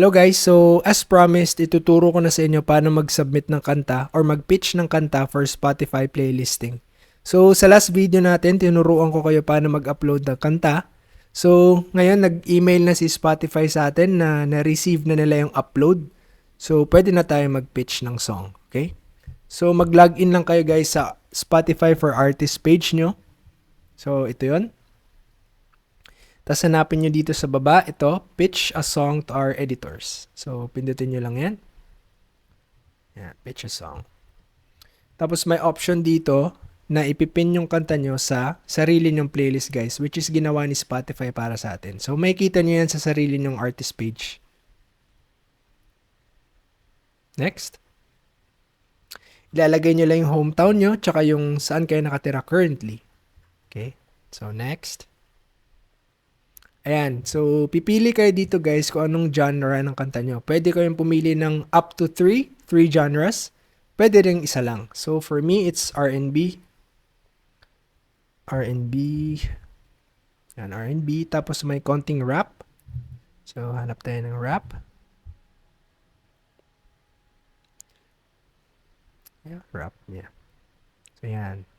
Hello guys, so as promised, ituturo ko na sa inyo paano mag-submit ng kanta or mag-pitch ng kanta for Spotify playlisting. So sa last video natin, tinuruan ko kayo paano mag-upload ng kanta. So ngayon, nag-email na si Spotify sa atin na na-receive na nila yung upload. So pwede na tayo mag-pitch ng song, okay? So mag-login lang kayo guys sa Spotify for Artists page nyo. So ito yon. Tapos hanapin nyo dito sa baba, ito, pitch a song to our editors. So, pindutin nyo lang yan. Yan, pitch a song. Tapos may option dito na ipipin yung kanta nyo sa sarili nyong playlist guys, which is ginawa ni Spotify para sa atin. So, may kita nyo yan sa sarili nyong artist page. Next. Ilalagay nyo lang yung hometown nyo, tsaka yung saan kayo nakatira currently. Okay? So, next. Ayan. So, pipili kayo dito guys kung anong genre ng kanta nyo. Pwede kayong pumili ng up to 3, 3 genres. Pwede rin isa lang. So, for me, it's R&B. R&B. Yan, R&B. Tapos may konting rap. So, hanap tayo ng rap. Yeah, rap. Yeah. So, yan.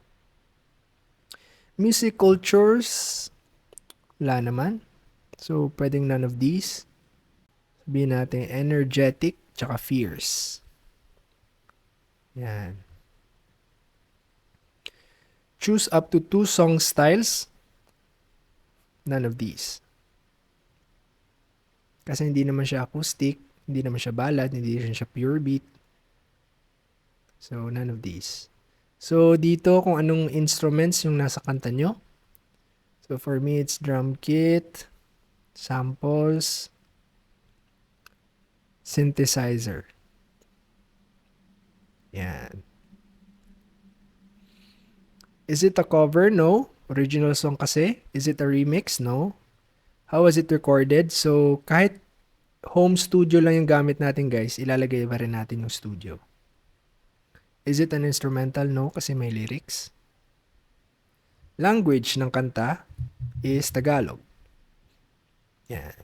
Music cultures. Wala naman. So, pwedeng none of these. Sabihin natin energetic tsaka fierce. Yan. Choose up to two song styles. None of these. Kasi hindi naman siya acoustic, hindi naman siya ballad, hindi naman siya pure beat. So, none of these. So, dito kung anong instruments yung nasa kanta nyo. So, for me, it's drum kit, samples, synthesizer. Yan. Is it a cover? No. Original song kasi. Is it a remix? No. How was it recorded? So, kahit home studio lang yung gamit natin guys, ilalagay pa rin natin yung studio. Is it an instrumental? No, kasi may lyrics. Language ng kanta is Tagalog. Yan.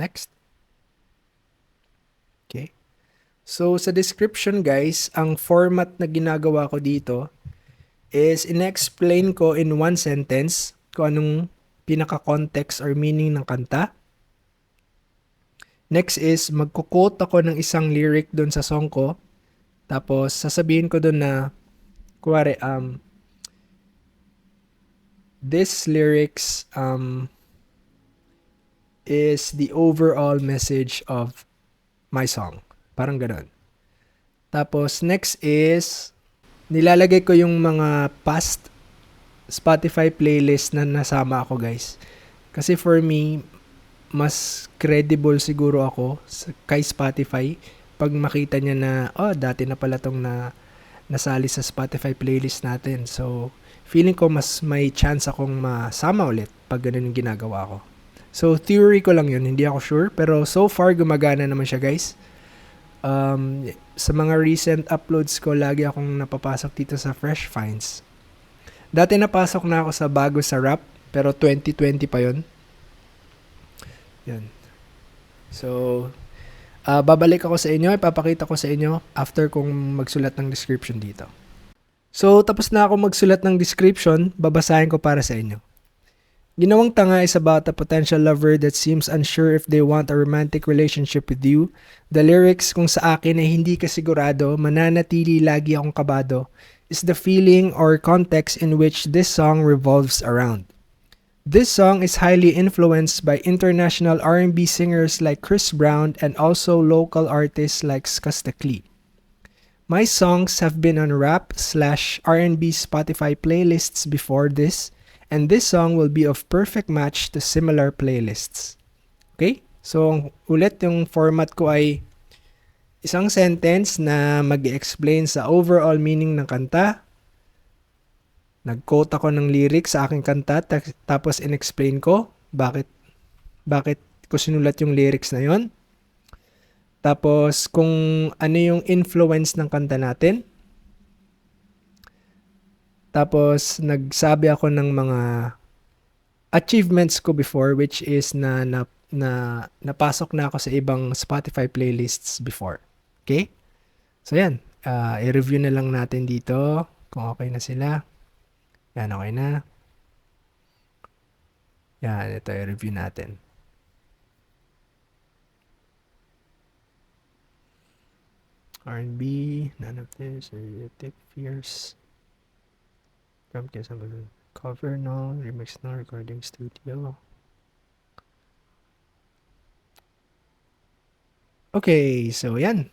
Next. Okay. So, sa description guys, ang format na ginagawa ko dito is in-explain ko in one sentence kung anong pinaka-context or meaning ng kanta. Next is, magkukot ako ng isang lyric doon sa song ko. Tapos, sasabihin ko doon na, kuwari, um, this lyrics, um, is the overall message of my song. Parang ganun. Tapos, next is, nilalagay ko yung mga past Spotify playlist na nasama ako, guys. Kasi for me, mas credible siguro ako kay Spotify pag makita niya na, oh, dati na pala tong na nasali sa Spotify playlist natin. So, feeling ko mas may chance akong masama ulit pag ganun yung ginagawa ko. So, theory ko lang yun. Hindi ako sure. Pero so far, gumagana naman siya, guys. Um, sa mga recent uploads ko, lagi akong napapasok dito sa Fresh Finds. Dati napasok na ako sa bago sa rap, pero 2020 pa yon. Yan. So, uh, babalik ako sa inyo. Ipapakita ko sa inyo after kong magsulat ng description dito. So, tapos na ako magsulat ng description. Babasahin ko para sa inyo. Ginawang Tanga is about a potential lover that seems unsure if they want a romantic relationship with you. The lyrics kung sa akin ay hindi ka sigurado, mananatili lagi akong kabado, is the feeling or context in which this song revolves around. This song is highly influenced by international R&B singers like Chris Brown and also local artists like Skastakli. My songs have been on rap slash R&B Spotify playlists before this, and this song will be of perfect match to similar playlists. Okay? So, ulit yung format ko ay isang sentence na mag explain sa overall meaning ng kanta. Nag-quote ako ng lyrics sa aking kanta tapos in-explain ko bakit bakit ko sinulat yung lyrics na yon. Tapos kung ano yung influence ng kanta natin tapos, nagsabi ako ng mga achievements ko before which is na, na na napasok na ako sa ibang Spotify playlists before. Okay? So yan, Ah, i-review na lang natin dito kung okay na sila. Yan, okay na. Yan, ito i-review natin. R&B, none of this, Erotic, Fierce. Drum kit, somebody- cover no, remix no, recording studio. Okay, so yan.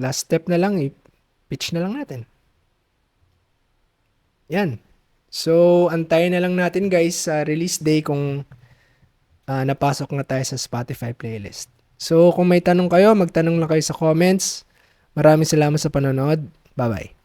Last step na lang, i-pitch na lang natin. Yan. So, antayin na lang natin guys sa release day kung ah, napasok na tayo sa Spotify playlist. So, kung may tanong kayo, magtanong lang kayo sa comments. Maraming salamat sa panonood. Bye-bye.